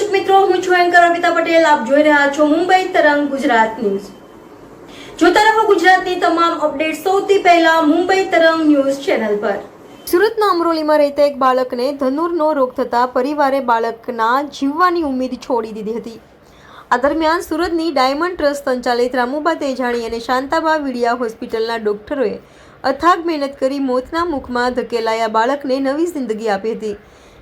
મિત્રો, હું છું એન્કર અમિતા પટેલ. આપ જોઈ રહ્યા છો મુંબઈ તરંગ ગુજરાત ન્યૂઝ. જોતા રહો ગુજરાતની તમામ અપડેટ સૌથી પહેલા મુંબઈ તરંગ ન્યૂઝ ચેનલ પર. સુરતના અમરોલીમાં રહેતા એક બાળકને ધનુરનો રોગ થતાં પરિવારે બાળકના જીવવાની ઉમેદ છોડી દીધી હતી. આ દરમિયાન સુરતની ડાયમંડ ટ્રસ્ટ સંચાલિત રામુબા તેજાણી અને શાંતાબા વિડિયા હોસ્પિટલના ડોક્ટરોએ અથાગ મહેનત કરી મોતના મુખમાં ધકેલાયા બાળકને નવી જિંદગી આપી હતી.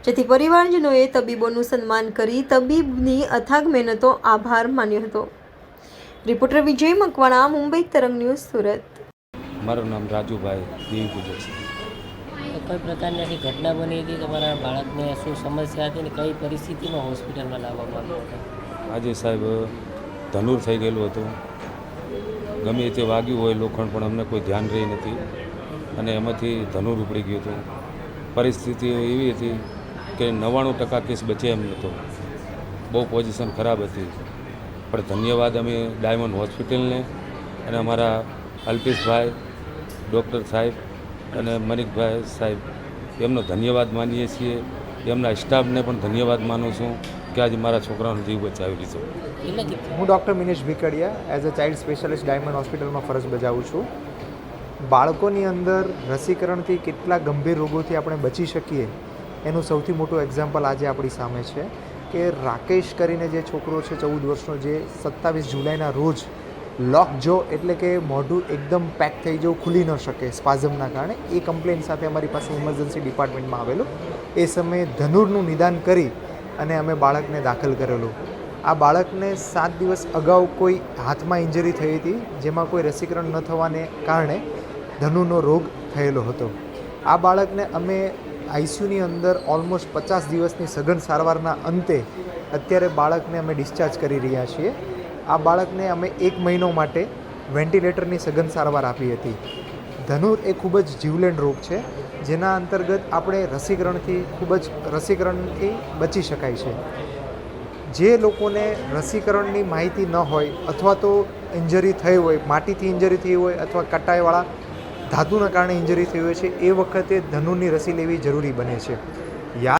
જેથી પરિવારજનોએ તબીબોનું સન્માન કરી તબીબની અથાગ મહેનતો આભાર માન્યો હતો. રિપોર્ટર વિજય મકવાણા મુંબઈ તરંગ ન્યૂઝ સુરત. મારું નામ રાજુભાઈ દેવી પૂજક છે. કોઈ પ્રકારની આખી ઘટના બની હતી તમારા બાળકને શું સમસ્યા હતી ને કઈ પરિસ્થિતિમાં હોસ્પિટલમાં લાવવામાં આવ્યો હતો? આજે સાહેબ ધનુર થઈ ગયેલું હતું. ગમે તે વાગ્યું હોય લોખંડ પણ અમને કોઈ ધ્યાન રહી નથી. અને એમાંથી ધનુર ઉપડી ગયું હતું. પરિસ્થિતિ એવી હતી કે નવ્વાણું ટકા કેસ બચે એમ નહોતો બહુ પોઝિશન ખરાબ હતી. પણ ધન્યવાદ અમે ડાયમંડ હોસ્પિટલને અને અમારા અલ્પેશભાઈ, ડૉક્ટર સાહેબ અને મનિકભાઈ સાહેબ, એમનો ધન્યવાદ માનીએ છીએ. એમના સ્ટાફને પણ ધન્યવાદ માનું છું કે આજે મારા છોકરાનો જીવ બચાવી લીધો. હું doctor Minesh Bhikadiya as a child specialist Diamond હોસ્પિટલમાં ફરજ બજાવું છું. બાળકોની અંદર રસીકરણથી કેટલા ગંભીર રોગોથી આપણે બચી શકીએ એનું સૌથી મોટું એક્ઝામ્પલ આજે આપણી સામે છે કે રાકેશ કરીને જે છોકરો છે, ચૌદ વર્ષનો, જે સત્તાવીસ જુલાઈના રોજ લોક જો એટલે કે મોઢું એકદમ પેક થઈ જવું, ખુલી ન શકે સ્પાઝમના કારણે, એ કમ્પ્લેન સાથે અમારી પાસે ઇમરજન્સી ડિપાર્ટમેન્ટમાં આવેલું. એ સમયે ધનુરનું નિદાન કરી અને અમે બાળકને દાખલ કરેલું. આ બાળકને સાત દિવસ અગાઉ કોઈ હાથમાં ઇન્જરી થઈ હતી, જેમાં કોઈ રસીકરણ ન થવાને કારણે ધનુનો રોગ થયેલો હતો. આ બાળકને અમે આઈસીયુની અંદર ઓલમોસ્ટ પચાસ દિવસની સઘન સારવારના અંતે અત્યારે બાળકને અમે ડિસ્ચાર્જ કરી રહ્યા છીએ. આ બાળકને અમે એક મહિનો માટે વેન્ટિલેટરની સઘન સારવાર આપી હતી. ધનુર એ ખૂબ જ જીવલેણ રોગ છે, જેના અંતર્ગત આપણે રસીકરણથી ખૂબ જ, રસીકરણથી બચી શકાય છે. જે લોકોને રસીકરણની માહિતી ન હોય અથવા તો ઇન્જરી થઈ હોય, માટીથી ઇન્જરી થઈ હોય અથવા કટાઈવાળા ધાતુના કારણે ઇન્જરી થઈ હોય છે. એ વખતે ધનુની રસી લેવી જરૂરી બને છે. યાદ